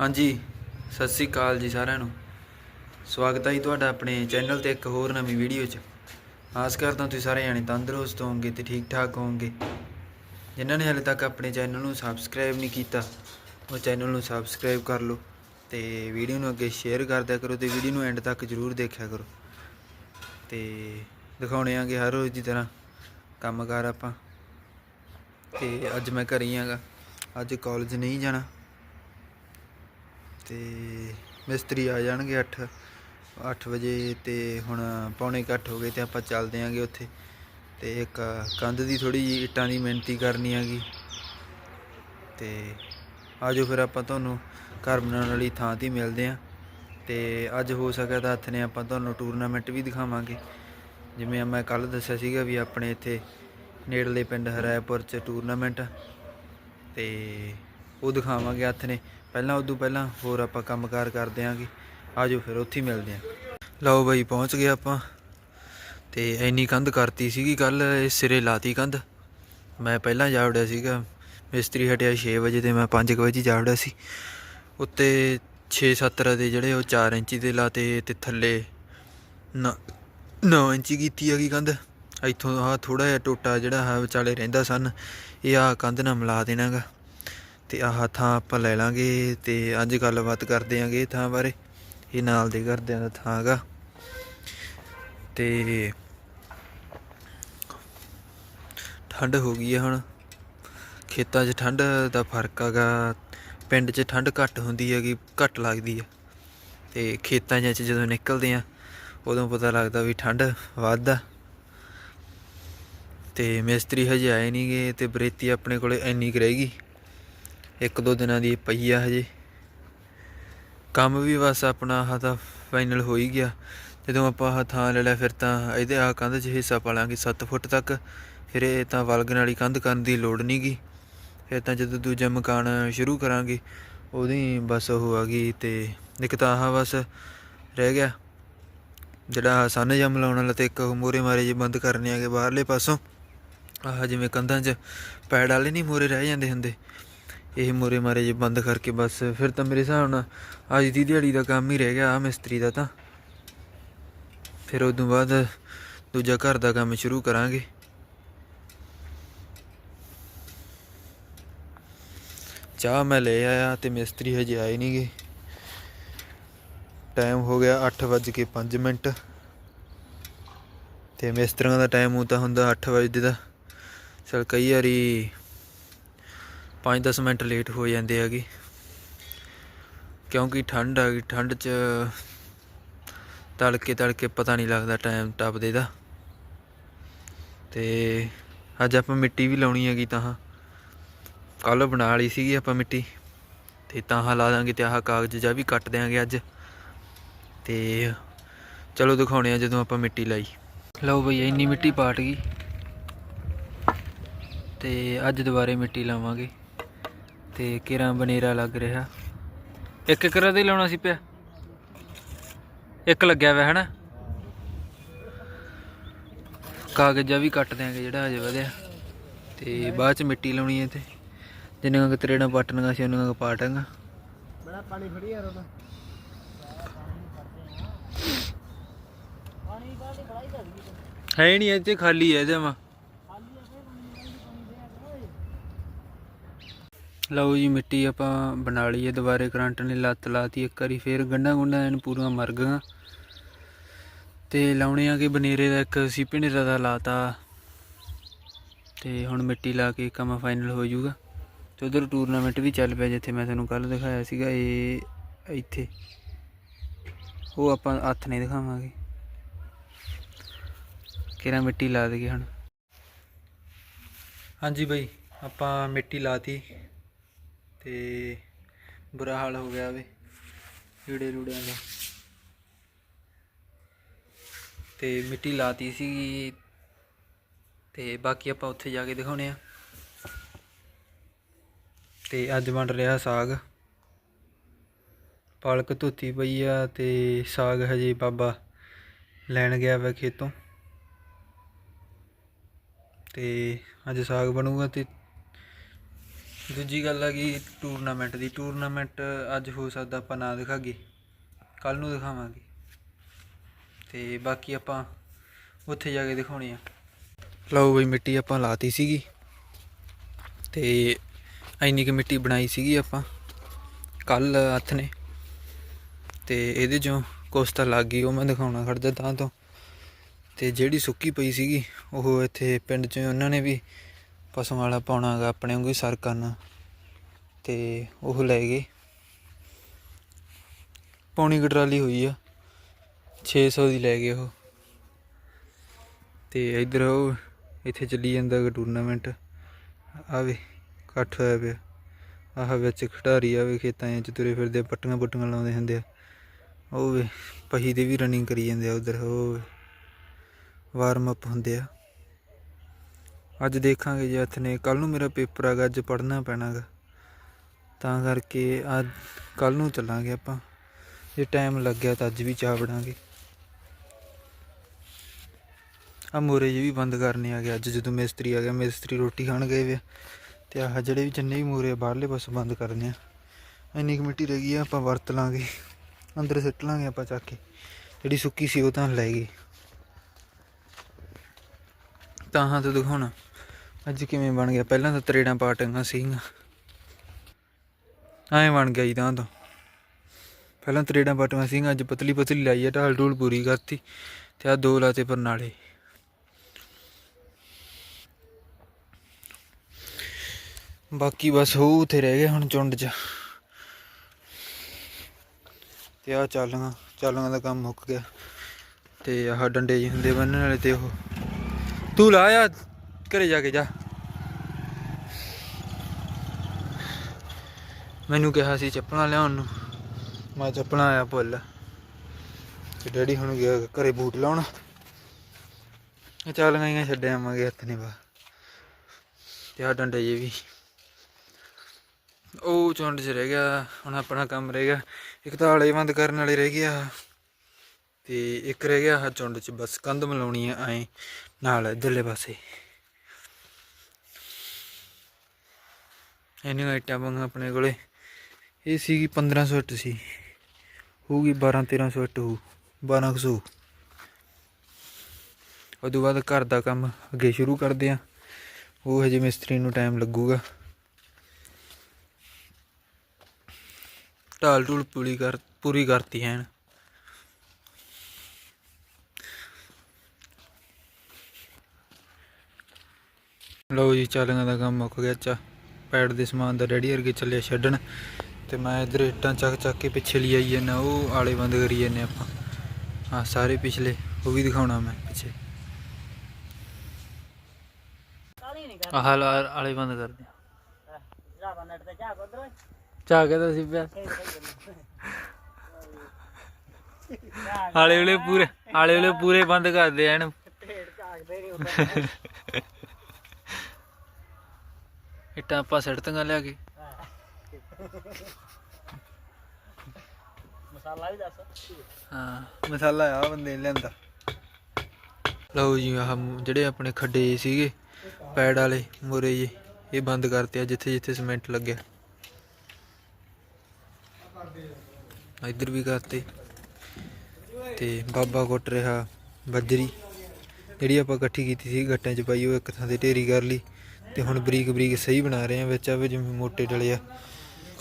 ਹਾਂਜੀ, ਸਤਿ ਸ੍ਰੀ ਅਕਾਲ ਜੀ ਸਾਰਿਆਂ ਨੂੰ। ਸਵਾਗਤ ਹੈ ਜੀ ਤੁਹਾਡਾ ਆਪਣੇ ਚੈਨਲ ਤੇ ਇੱਕ ਹੋਰ ਨਵੀਂ ਵੀਡੀਓ 'ਚ। ਆਸ ਕਰਦਾ ਤੁਸੀਂ ਸਾਰੇ ਜਾਣੇ ਤੰਦਰੁਸਤ ਹੋਵੋਗੇ ਤੇ ਠੀਕ ਠਾਕ ਹੋਵੋਗੇ। ਜਿਨ੍ਹਾਂ ਨੇ ਹਾਲੇ ਤੱਕ ਆਪਣੇ ਚੈਨਲ ਨੂੰ ਸਬਸਕ੍ਰਾਈਬ ਨਹੀਂ ਕੀਤਾ, ਉਹ ਚੈਨਲ ਨੂੰ ਸਬਸਕ੍ਰਾਈਬ ਕਰ ਲਓ ਤੇ ਵੀਡੀਓ ਨੂੰ ਅੱਗੇ ਸ਼ੇਅਰ ਕਰ ਦਿਆ ਕਰੋ ਤੇ ਵੀਡੀਓ ਨੂੰ ਐਂਡ ਤੱਕ ਜਰੂਰ ਦੇਖਿਆ ਕਰੋ। ਤੇ ਦਿਖਾਉਣੇ ਆਂਗੇ ਹਰ ਰੋਜ਼ ਦੀ ਤਰ੍ਹਾਂ ਕੰਮਕਾਰ ਆਪਾਂ। ਤੇ ਅੱਜ ਮੈਂ ਘਰੇ ਹੀ ਆਂਗਾ। ਅੱਜ ਕਾਲਜ ਨਹੀਂ ਜਾਣਾ। ਤੇ ਮਿਸਤਰੀ ਆ ਜਾਣਗੇ 8 8 ਵਜੇ ਤੇ ਹੁਣ ਪੌਣੇ ਘੱਟ ਹੋ ਗਏ ਤੇ ਆਪਾਂ ਚੱਲਦੇ ਆਂਗੇ ਉੱਥੇ। ਤੇ ਇੱਕ ਕੰਧ ਦੀ ਥੋੜੀ ਜਿਹੀ ਇੱਟਾਂ ਦੀ ਮਿਹਨਤੀ ਕਰਨੀ ਆਗੀ ਤੇ ਆਜੋ ਫਿਰ ਆਪਾਂ ਤੁਹਾਨੂੰ ਘਰ ਬਣਾਉਣ ਵਾਲੀ ਥਾਂ ਤੇ ਮਿਲਦੇ ਆਂ। ਤੇ ਅੱਜ ਹੋ ਸਕਿਆ ਤਾਂ ਹੱਥ ਨੇ ਆਪਾਂ ਤੁਹਾਨੂੰ ਟੂਰਨਾਮੈਂਟ ਵੀ ਦਿਖਾਵਾਂਗੇ। ਜਿਵੇਂ ਮੈਂ ਕੱਲ ਦੱਸਿਆ ਸੀਗਾ ਵੀ ਆਪਣੇ ਇੱਥੇ ਨੇੜਲੇ ਪਿੰਡ ਹਰਾਇਪੁਰ ਚ ਟੂਰਨਾਮੈਂਟ ਆ। ਤੇ ਉਹ ਦਿਖਾਵਾਂਗੇ ਹੱਥ ਨੇ। ਪਹਿਲਾਂ ਉਦੋਂ ਪਹਿਲਾਂ ਹੋਰ ਆਪਾਂ ਕੰਮਕਾਰ ਕਰਦੇ ਆਂਗੇ ਆਜੋ ਫਿਰ ਉੱਥੇ ਹੀ ਮਿਲਦੇ ਆਂ। ਲਓ ਬਾਈ, ਪਹੁੰਚ ਗਏ ਆਪਾਂ। ਤੇ ਐਨੀ ਕੰਧ ਕਰਤੀ ਸੀਗੀ ਕੱਲ ਇਸ ਸਿਰੇ ਲਾਤੀ ਕੰਧ। ਮੈਂ ਪਹਿਲਾਂ ਜਾ ਵੜਿਆ ਸੀਗਾ, ਮਿਸਤਰੀ ਹਟਿਆ 6 ਵਜੇ ਤੇ ਮੈਂ 5 ਵਜੇ ਜਾ ਵੜਿਆ ਸੀ। ਉੱਤੇ 6-7 ਦੇ ਜਿਹੜੇ ਉਹ 4 ਇੰਚੀ ਦੇ ਲਾਤੇ ਤੇ ਥੱਲੇ 9 ਇੰਚੀ ਕੀਤੀ ਹੈਗੀ ਕੰਧ। ਇੱਥੋਂ ਆਹ ਥੋੜਾ ਜਿਹਾ ਟੋਟਾ ਜਿਹੜਾ ਹੈ ਵਿਚਾਲੇ ਰਹਿੰਦਾ ਸਨ, ਇਹ ਆ ਕੰਧ ਨਾਲ ਮਿਲਾ ਦੇਣਾਗਾ। ਤੇ ਆਹ ਥਾਂ ਆਪਾਂ ਲੈ ਲਾਂਗੇ ਤੇ ਅੱਜ ਗੱਲਬਾਤ ਕਰਦੇ ਆਂਗੇ ਇਹ ਥਾਂ ਬਾਰੇ। ਇਹ ਨਾਲ ਦੇ ਘਰਦਿਆਂ ਦਾ ਥਾਂ ਹੈਗਾ ਤੇ ਠੰਡ ਹੋ ਗਈ ਹੈ ਹੁਣ। ਖੇਤਾਂ 'ਚ ਠੰਡ ਦਾ ਫ਼ਰਕ ਹੈਗਾ ਪਿੰਡ 'ਚ ਠੰਡ ਘੱਟ ਹੁੰਦੀ ਹੈਗੀ, ਘੱਟ ਲੱਗਦੀ ਹੈ ਤੇ ਖੇਤਾਂ 'ਚ ਜਦੋਂ ਨਿਕਲਦੇ ਆ, ਉਦੋਂ ਪਤਾ ਲੱਗਦਾ ਵੀ ਠੰਡ ਵੱਧ ਆ। ਤੇ ਮਿਸਤਰੀ ਹਜੇ ਆਏ ਨਹੀਂਗੇ ਤੇ ਬਰੇਤੀ ਆਪਣੇ ਕੋਲੇ ਇੰਨੀ ਕੁ ਰਹੇਗੀ ਇੱਕ ਦੋ ਦਿਨਾਂ ਦੀ ਪਈ ਆ ਹਜੇ। ਕੰਮ ਵੀ ਬਸ ਆਪਣਾ ਆਹ ਤਾਂ ਫਾਈਨਲ ਹੋ ਹੀ ਗਿਆ। ਜਦੋਂ ਆਪਾਂ ਆਹ ਥਾਂ ਲੈ ਲਿਆ ਫਿਰ ਤਾਂ ਇਹਦੇ ਆ ਕੰਧ 'ਚ ਹਿੱਸਾ ਪਾ ਲਾਂਗੇ 7 ਫੁੱਟ ਤੱਕ। ਫਿਰ ਇਹ ਤਾਂ ਵਲਗਣ ਵਾਲੀ ਕੰਧ ਕਰਨ ਦੀ ਲੋੜ ਨਹੀਂਗੀ ਫਿਰ ਤਾਂ ਜਦੋਂ ਦੂਜਾ ਮਕਾਨ ਸ਼ੁਰੂ ਕਰਾਂਗੇ, ਉਹਦੀ ਬਸ ਉਹ ਆ ਗਈ ਤੇ ਇੱਕ ਤਾਂ ਆਹ ਬਸ ਰਹਿ ਗਿਆ। ਜਿਹੜਾ ਸਨ ਜਮ ਲਾਉਣ ਵਾਲਾ ਤੇ ਇੱਕ ਮੋਰੇ ਮਾਰੇ ਜੇ ਬੰਦ ਕਰਨੇ ਆਗੇ ਬਾਹਰਲੇ ਪਾਸੋਂ, ਆਹ ਜਿਵੇਂ ਕੰਧਾਂ 'ਚ ਪੈੜ ਵਾਲੇ ਨਹੀਂ ਮੋਰੇ ਰਹਿ ਜਾਂਦੇ ਹੁੰਦੇ। ਇਹ ਮੋਰੇ ਮਾਰੇ ਜੇ ਬੰਦ ਕਰਕੇ ਬਸ। ਫਿਰ ਤਾਂ ਮੇਰੇ ਹਿਸਾਬ ਨਾਲ ਅੱਜ ਦੀ ਦਿਹਾੜੀ ਦਾ ਕੰਮ ਹੀ ਰਹਿ ਗਿਆ ਆ ਮਿਸਤਰੀ ਦਾ ਤਾਂ। ਫਿਰ ਉਦੋਂ ਬਾਅਦ ਦੂਜਾ ਘਰ ਦਾ ਕੰਮ ਸ਼ੁਰੂ ਕਰਾਂਗੇ। ਚਾਹ ਮੈਂ ਲੈ ਆਇਆ ਤੇ ਮਿਸਤਰੀ ਹਜੇ ਆਏ ਨਹੀਂਗੇ। ਟਾਈਮ ਹੋ ਗਿਆ 8:05 ਮਿੰਟ। ਤੇ ਮਿਸਤਰੀਆਂ ਦਾ ਟਾਈਮ ਉਹ ਤਾਂ ਹੁੰਦਾ 8 ਵਜੇ ਦਾ। ਚਲ ਕਈ ਵਾਰੀ 5-10 ਮਿੰਟ ਲੇਟ ਹੋ ਜਾਂਦੇ ਹੈਗੇ। ਕਿਉਂਕਿ ਠੰਡ ਆ ਗਈ, ਠੰਡ 'ਚ ਤੜਕੇ ਤੜਕੇ ਪਤਾ ਨਹੀਂ ਲੱਗਦਾ ਟਾਈਮ ਟੱਪਦੇ ਦਾ। ਤੇ ਅੱਜ ਆਪਾਂ ਮਿੱਟੀ ਵੀ ਲਾਉਣੀ ਹੈਗੀ ਤਾਂ ਕੱਲ ਬਣਾ ਲਈ ਸੀਗੀ ਆਪਾਂ ਮਿੱਟੀ। ਤੇ ਤਾਂ ਲਾ ਦਾਂਗੇ ਤੇ ਆਹ ਕਾਗਜ਼ ਜਾਂ ਵੀ ਕੱਟ ਦਿਆਂਗੇ ਅੱਜ। ਤੇ ਚਲੋ ਦਿਖਾਉਣੇ ਆ ਜਦੋਂ ਆਪਾਂ ਮਿੱਟੀ ਲਾਈ। ਲਓ ਬਈ ਇੰਨੀ ਮਿੱਟੀ ਪਾਟ ਗਈ। ਤੇ ਅੱਜ ਦੁਬਾਰੇ ਮਿੱਟੀ ਲਾਵਾਂਗੇ। ਤੇ ਕਿਰਾਂ ਬਨੇਰਾ ਲੱਗ ਰਿਹਾ। ਇੱਕ ਇੱਕ ਰਾ ਦੇ ਲਾਉਣਾ ਸੀ ਪਿਆ। ਇੱਕ ਲੱਗਿਆ ਵਾ ਹਨਾ? ਕਾਗਜ਼ਾ ਵੀ ਕੱਟ ਦਿਆਂਗੇ ਜਿਹੜਾ ਹਜੇ ਵਧਿਆ। ਤੇ ਬਾਅਦ ਚ ਮਿੱਟੀ ਲਾਉਣੀ ਹੈ ਤੇ ਜਿੰਨੀਆਂ ਕੁ ਤਰੇੜਾਂ ਪਾਟਣੀਆਂ ਸੀ ਉਹਨਾਂ ਕੁ ਪਾਟਾਂਗਾ ਬੜਾ ਪਾਣੀ ਫੜੀ ਯਾਰ ਉਹਦਾ ਹੈ ਨਹੀਂ ਇੱਥੇ ਖਾਲੀ ਹੈ ਜਮਾ ਲਓ ਜੀ ਮਿੱਟੀ ਆਪਾਂ ਬਣਾ ਲਈਏ, ਦੁਬਾਰੇ ਕਰੰਟ ਨੇ ਲੱਤ ਲਾਤੀ ਇੱਕ ਵਾਰੀ, ਫੇਰ ਗੰਡਾ ਗੁੰਡਾ ਇਹਨੂੰ ਪੂਰਾ ਮਰ ਗਿਆ ਤੇ ਲਾਉਣੇ ਆ ਕਿ ਬਨੇਰੇ ਦਾ ਇੱਕ ਸੀ ਭਿੰਡਰਾ ਦਾ ਲਾਤਾ। ਤੇ ਹੁਣ ਮਿੱਟੀ ਲਾ ਕੇ ਕੰਮ ਫਾਈਨਲ ਹੋ ਜਾਊਗਾ। ਤੇ ਉਧਰ ਟੂਰਨਾਮੈਂਟ ਵੀ ਚੱਲ ਪਿਆ, ਜਿੱਥੇ ਮੈਂ ਤੁਹਾਨੂੰ ਕੱਲ ਦਿਖਾਇਆ ਸੀਗਾ, ਇਹ ਇੱਥੇ। ਉਹ ਆਪਾਂ ਹੱਥ ਨਹੀਂ ਦਿਖਾਵਾਂਗੇ। ਕਿਹੜਾ ਮਿੱਟੀ ਲਾ ਦੇਗੇ ਹੁਣ? ਹਾਂਜੀ ਬਈ, ਆਪਾਂ ਮਿੱਟੀ ਲਾਤੀ। ਤੇ ਬੁਰਾ ਹਾਲ ਹੋ ਗਿਆ ਵੇ ਕੀੜੇ ਰੂੜਿਆਂ ਦਾ। ਤੇ ਮਿੱਟੀ ਲਾਤੀ ਸੀਗੀ ਤੇ ਬਾਕੀ ਆਪਾਂ ਉੱਥੇ ਜਾ ਕੇ ਦਿਖਾਉਣੇ ਆ। ਤੇ ਅੱਜ ਬਣ ਰਿਹਾ ਸਾਗ। ਪਾਲਕ ਧੋਤੀ ਪਈ ਆ ਤੇ ਸਾਗ ਹਜੇ ਬਾਬਾ ਲੈਣ ਗਿਆ ਵਾ ਖੇਤੋਂ। ਤੇ ਅੱਜ ਸਾਗ ਬਣੂਗਾ ਤੇ ਦੂਜੀ ਗੱਲ ਆ ਕਿ ਟੂਰਨਾਮੈਂਟ ਦੀ ਟੂਰਨਾਮੈਂਟ ਅੱਜ ਹੋ ਸਕਦਾ ਆਪਾਂ ਨਾ ਦਿਖਾਗੇ ਕੱਲ ਨੂੰ ਦਿਖਾਵਾਂਗੇ। ਤੇ ਬਾਕੀ ਆਪਾਂ ਉੱਥੇ ਜਾ ਕੇ ਦਿਖਾਉਣੇ ਆ। ਲਓ ਬਈ ਮਿੱਟੀ ਆਪਾਂ ਲਾਤੀ ਸੀਗੀ। ਤੇ ਇੰਨੀ ਕੁ ਮਿੱਟੀ ਬਣਾਈ ਸੀਗੀ ਆਪਾਂ। ਕੱਲ ਹੱਥ ਨੇ। ਤੇ ਇਹਦੇ ਚੋਂ ਕੁਛ ਤਾਂ ਲੱਗ ਗਈ, ਉਹ ਮੈਂ ਦਿਖਾਉਣਾ ਖੜਦਾ ਤਾਂ ਤੋਂ। ਤੇ ਜਿਹੜੀ ਸੁੱਕੀ ਪਈ ਸੀਗੀ, ਉਹ ਇੱਥੇ ਪਿੰਡ 'ਚ ਉਹਨਾਂ ਨੇ ਵੀ ਪਸ਼ੂਆਂ ਵਾਲਾ ਪਾਉਣਾ ਹੈਗਾ, ਆਪਣੇ ਵਾਂਗੂ ਸਰ ਕਰਨਾ। ਤੇ ਉਹ ਲੈ ਗਏ। ਪੌਣੀ ਕੁ ਹੋਈ ਆ 600 ਦੀ ਲੈ ਗਏ ਉਹ। ਤੇ ਇਧਰ ਉਹ, ਇੱਥੇ ਚੱਲੀ ਜਾਂਦਾ ਗਾ ਟੂਰਨਾਮੈਂਟ ਆਵੇ, ਇਕੱਠ ਹੋਇਆ ਪਿਆ। ਆਹ ਵਿੱਚ ਖਿਡਾਰੀ ਆਵੇ ਖੇਤਾਂ 'ਚ ਤੁਰੇ ਫਿਰਦੇ ਪੱਟੀਆਂ ਪੁੱਟੀਆਂ ਲਾਉਂਦੇ ਹੁੰਦੇ ਆ। ਉਹ ਵੇ, ਪਹੀ ਦੇ ਵੀ ਰਨਿੰਗ ਕਰੀ ਜਾਂਦੇ ਆ ਉਧਰ, ਉਹ ਵਾਰਮ ਅਪ ਹੁੰਦੇ ਆ। ਅੱਜ ਦੇਖਾਂਗੇ ਜੇ ਹੱਥ ਨੇ। ਕੱਲ ਨੂੰ ਮੇਰਾ ਪੇਪਰ ਹੈਗਾ, ਅੱਜ ਪੜ੍ਹਨਾ ਪੈਣਾਗਾ। ਤਾਂ ਕਰਕੇ ਅੱਜ ਕੱਲ ਨੂੰ ਚੱਲਾਂਗੇ ਆਪਾਂ। ਜੇ ਟਾਈਮ ਲੱਗਿਆ ਤਾਂ ਅੱਜ ਵੀ ਚਾਹ ਬਣਾਂਗੇ। ਆ ਮੋਰੇ ਜੀ ਵੀ ਬੰਦ ਕਰਨੇ ਆ ਗਏ ਅੱਜ ਜਦੋਂ ਮਿਸਤਰੀ ਆ ਗਿਆ, ਮਿਸਤਰੀ ਰੋਟੀ ਖਾਣ ਗਏ ਵੇ। ਤੇ ਆਹ ਜਿਹੜੇ ਵੀ ਜਿੰਨੇ ਵੀ ਮੋਰੇ ਆ, ਬਾਹਰਲੇ ਪਾਸੇ ਬੰਦ ਕਰਨੇ ਆ। ਇੰਨੀ ਕੁ ਮਿੱਟੀ ਰਹਿ ਗਈ ਆ, ਆਪਾਂ ਵਰਤ ਲਾਂਗੇ। ਅੰਦਰ ਸਿੱਟ ਲਾਂਗੇ ਆਪਾਂ ਚੱਕ ਕੇ। ਜਿਹੜੀ ਸੁੱਕੀ ਸੀ ਉਹ ਤਾਂ ਲੈ ਗਏ। ਤਾਂ ਹਾਂ ਤੇ ਦਿਖਾਉਣਾ। ਅੱਜ ਕਿਵੇਂ ਬਣ ਗਿਆ? ਪਹਿਲਾਂ ਤਾਂ ਤਰੇੜਾਂ ਪਾਟੀਆਂ ਸੀਗੀਆਂ। ਐਂ ਬਣ ਗਿਆ ਜੀ ਤਾਂ ਪਹਿਲਾਂ ਤਰੇੜਾਂ ਪਾਟੀਆਂ ਸੀਗੀਆਂ, ਅੱਜ ਪਤਲੀ ਪਤਲੀ ਲਾਈ ਆ, ਢਾਲ ਢੂਲ ਪੂਰੀ ਕਰਤੀ। ਤੇ ਆ ਦੋ ਲਾਤੇ ਪਰਨਾਲੇ। ਬਾਕੀ ਬਸ ਉਹ ਉਥੇ ਰਹਿ ਗਏ ਹੁਣ ਚੁੰਡ 'ਚ। ਤੇ ਆ ਚਾਲੀਆਂ ਚਾਲਾਂ ਦਾ ਕੰਮ ਮੁੱਕ ਗਿਆ। ਤੇ ਆਹ ਡੰਡੇ ਜਿਹੇ ਹੁੰਦੇ ਬੰਨਣ ਵਾਲੇ ਤੇ ਉਹ। ਤੂੰ ਲਾ ਆ। ਘਰੇ ਜਾ ਕੇ ਜਾ। ਮੈਨੂੰ ਕਿਹਾ ਸੀ ਚੱਪਲਾਂ ਲਿਆਉਣ ਨੂੰ। ਮੈਂ ਚੱਪਲਾਂ ਆਇਆ ਭੁੱਲ ਤੇ ਡੈਡੀ ਹੁਣ ਗਿਆ ਘਰੇ ਬੂਟ ਲਾਉਣ। ਇਹ ਚੱਲ ਗਈਆਂ ਛੱਡਿਆ ਆਵਾਂਗੇ ਹੱਥ ਨੇ ਬਾ। ਤੇ ਆ ਡੰਡੇ ਜੇ ਵੀ। ਉਹ ਚੁੰਡ 'ਚ ਰਹਿ ਗਿਆ, ਹੁਣ ਆਪਣਾ ਕੰਮ ਰਹਿ ਗਿਆ। ਇੱਕ ਤਾਂ ਆਲੇ ਬੰਦ ਕਰਨ ਵਾਲੇ ਰਹਿ ਗਿਆ। ਤੇ ਇੱਕ ਰਹਿ ਗਿਆ ਆਹ ਚੁੰਡ 'ਚ, ਬਸ ਕੰਧ ਮਲਾਉਣੀ ਆ ਐ, ਨਾਲ ਇੱਧਰਲੇ ਪਾਸੇ। ਇਹਨੀਆਂ ਆਈਟਾਂ ਬੰਗਾ ਆਪਣੇ ਕੋਲੇ। ਇਹ ਸੀਗੀ 1500 ਇੱਟ ਸੀ। ਹੋਊਗੀ 12 1300 ਇੱਟ ਹੋਊ 1200 ਉਦੋਂ ਬਾਅਦ ਘਰ ਦਾ ਕੰਮ ਅੱਗੇ ਸ਼ੁਰੂ ਕਰਦੇ ਆ। ਉਹ ਹਜੇ ਮਿਸਤਰੀ ਨੂੰ ਟਾਈਮ ਲੱਗੂਗਾ। ਢਾਲ ਢੂਲ ਪੂਰੀ ਕਰ, ਪੂਰੀ ਕਰਤੀ ਐਨ। ਲਓ ਜੀ, ਚਾਲੀਆਂ ਦਾ ਕੰਮ ਮੁੱਕ ਗਿਆ ਚਾ। ਪੈਡ ਦੇ ਸਮਾਨ ਦਾ ਰੈਡੀ ਵਰਗੇ ਚੱਲਿਆ ਛੱਡਣ ਤੇ ਮੈਂ ਇਧਰ ਇੱਟਾਂ ਚੱਕ ਚੱਕ ਕੇ ਪਿੱਛੇ ਲਈ ਆਈ ਜਾਂਦਾ, ਉਹ ਆਲੇ ਬੰਦ ਕਰੀ ਜਾਂਦੇ ਆਪਾਂ। ਹਾਂ, ਸਾਰੇ ਪਿਛਲੇ, ਉਹ ਵੀ ਦਿਖਾਉਣਾ ਮੈਂ ਪਿੱਛੇ। ਆਹ ਆਲੇ ਬੰਦ ਕਰਦੇ ਆ। ਜਾ ਬੰਨਟ ਤੇ ਜਾ ਉਧਰ ਚਾ ਕੇ ਤਾਂ ਸੀ ਪਿਆ? ਆਲੇ ਵੇਲੇ ਪੂਰੇ, ਆਲੇ ਵੇਲੇ ਪੂਰੇ ਬੰਦ ਕਰਦੇ ਐਨ। ਢੇੜ ਝਾਕਦੇ ਨਹੀਂ ਉਧਰ ਇੱਟਾਂ ਆਪਾਂ ਸੜਤਾਂ ਲਿਆ ਕੇ। ਮਸਾਲਾ ਵੀ ਦੱਸ। ਹਾਂ। ਮਸਾਲਾ ਆ ਬੰਦੇ ਨੇ ਲਿਆਂਦਾ। ਲਓ ਜੀ ਆਹ ਜਿਹੜੇ ਆਪਣੇ ਖੱਡੇ ਸੀਗੇ ਪੈੜ ਵਾਲੇ ਮੋਰੇ ਜੀ ਇਹ ਬੰਦ ਕਰਤੇ ਆ ਜਿੱਥੇ ਜਿੱਥੇ ਸੀਮੈਂਟ ਲੱਗਿਆ। ਇੱਧਰ ਵੀ ਕਰਤੇ। ਤੇ ਬਾਬਾ ਕੁੱਟ ਰਿਹਾ ਬੱਜਰੀ। ਜਿਹੜੀ ਆਪਾਂ ਇਕੱਠੀ ਕੀਤੀ ਸੀ ਗੱਟਾਂ 'ਚ ਪਾਈ ਉਹ ਇੱਕ ਥਾਂ ਤੇ ਢੇਰੀ ਕਰ ਲਈ। ਤੇ ਹੁਣ ਬਰੀਕ ਬਰੀਕ ਸਹੀ ਬਣਾ ਰਹੇ ਆ ਵਿੱਚ ਆਵੇ ਜਿਵੇਂ ਮੋਟੇ ਡਲੇ ਆ।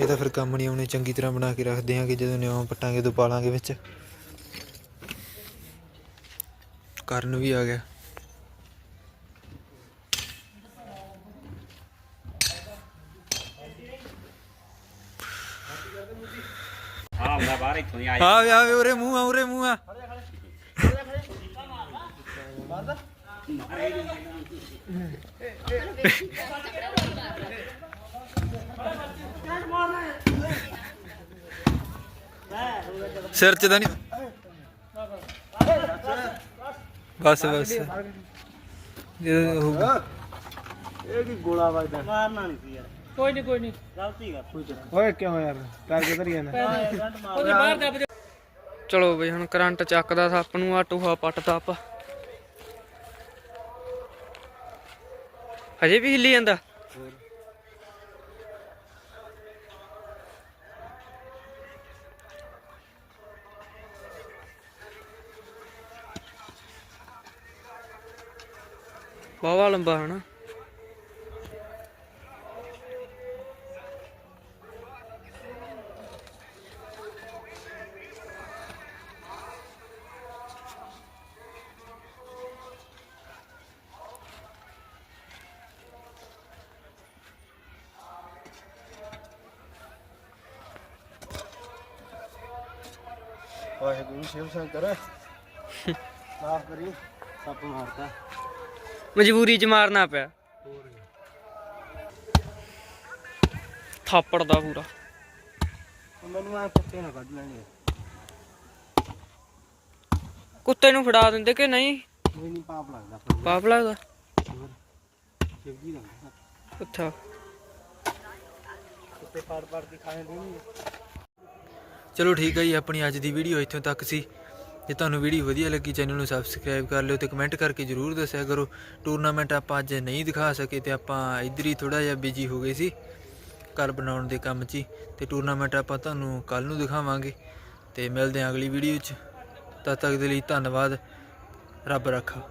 ਇਹ ਤਾਂ ਫਿਰ ਕੰਮ ਨਹੀਂ ਆਉਣੇ, ਚੰਗੀ ਤਰ੍ਹਾਂ ਬਣਾ ਕੇ ਰੱਖਦੇ ਆਂਗੇ ਜਦੋਂ ਨਿਉਂ ਪੱਟਾਂਗੇ ਉਦੋਂ ਪਾਲਾਂਗੇ ਵਿੱਚ। ਕਰਨ ਵੀ ਆ ਗਿਆ। ਹਾਂ ਮੈਂ ਬਾਹਰ ਇੱਥੋਂ ਉਰੇ ਮੂੰਹ ਆ, ਉਰੇ ਮੂੰਹ ਆ। ਸਿਰ ਚ ਤਾਂ ਨਹੀਂ। ਬਸ ਬਸ। ਇਹ ਉਹ- ਇਹ ਕੀ ਗੋਲਾ ਵੱਜਦਾ। ਮਾਰਨਾ ਨਹੀਂ ਸੀ ਯਾਰ। ਕੋਈ ਨਹੀਂ ਕੋਈ ਨਹੀਂ ਗਲਤੀ ਕਰ। ਕੋਈ ਓਏ ਕਿਉਂ ਯਾਰ? ਕਰ ਕੇ ਧਰੀ ਜਾਂਦਾ ਉਹਦੇ ਬਾਹਰ ਦੱਬ ਚਲੋ ਬਈ ਹੁਣ ਕਰੰਟ ਚੱਕਦਾ ਸੱਪ ਨੂੰ ਆ ਟੂਹਾ ਪੱਟਦਾ ਆਪਾਂ। ਹਜੇ ਵੀ ਹਿੱਲੀ ਜਾਂਦਾ। ਬਾਵਾ ਲੰਬਾ ਹਨਾ। ਵਾਹਿਗੁਰੂ ਸ਼ਿਵ ਸ਼ੰਕਰ। ਮਾਫ ਕਰੀ ਸੱਪ ਮਾਰਤਾ। ਮਜਬੂਰੀ ਚ ਮਾਰਨਾ ਪਿਆ। ਥਾਪੜ ਦਾ ਪੂਰਾ। ਮੈਨੂੰ ਆ ਕੁੱਤੇ ਨਾ ਕੱਢ ਲੈਣੇ। ਕੁੱਤੇ ਨੂੰ ਫੜਾ ਦਿੰਦੇ ਕਿ ਨਹੀਂ? ਕੋਈ ਨਹੀਂ ਪਾਪ ਲੱਗਦਾ ਪਾਪ ਲੱਗਦਾ? ਸ਼ਿਵ ਜੀ ਲੱਗਦਾ। ਅੱਛਾ। ਕੁੱਤੇ ਪਾੜ ਪਾੜ ਕੇ ਖਾਣੇ ਦੇਣਗੇ। ਚਲੋ ਠੀਕ ਹੈ ਜੀ, ਆਪਣੀ ਅੱਜ ਦੀ ਵੀਡੀਓ ਇੱਥੋਂ ਤੱਕ ਸੀ। ਜੇ ਤੁਹਾਨੂੰ ਵੀਡੀਓ ਵਧੀਆ ਲੱਗੀ, ਚੈਨਲ ਨੂੰ ਸਬਸਕ੍ਰਾਈਬ ਕਰ ਲਿਓ ਤੇ ਕਮੈਂਟ ਕਰਕੇ ਜਰੂਰ ਦੱਸਿਆ ਕਰੋ। ਟੂਰਨਾਮੈਂਟ ਆਪਾਂ ਅੱਜ ਨਹੀਂ ਦਿਖਾ ਸਕੇ ਤੇ ਆਪਾਂ ਇੱਧਰ ਹੀ ਥੋੜਾ ਜਿਹਾ ਬਿਜ਼ੀ ਹੋ ਗਏ ਸੀ ਘਰ ਬਣਾਉਣ ਦੇ ਕੰਮ 'ਚ ਹੀ। ਤੇ ਟੂਰਨਾਮੈਂਟ ਆਪਾਂ ਤੁਹਾਨੂੰ ਕੱਲ ਨੂੰ ਦਿਖਾਵਾਂਗੇ ਤੇ ਮਿਲਦੇ ਹਾਂ ਅਗਲੀ ਵੀਡੀਓ 'ਚ। ਤਦ ਤੱਕ ਦੇ ਲਈ ਧੰਨਵਾਦ। ਰੱਬ ਰੱਖਾ।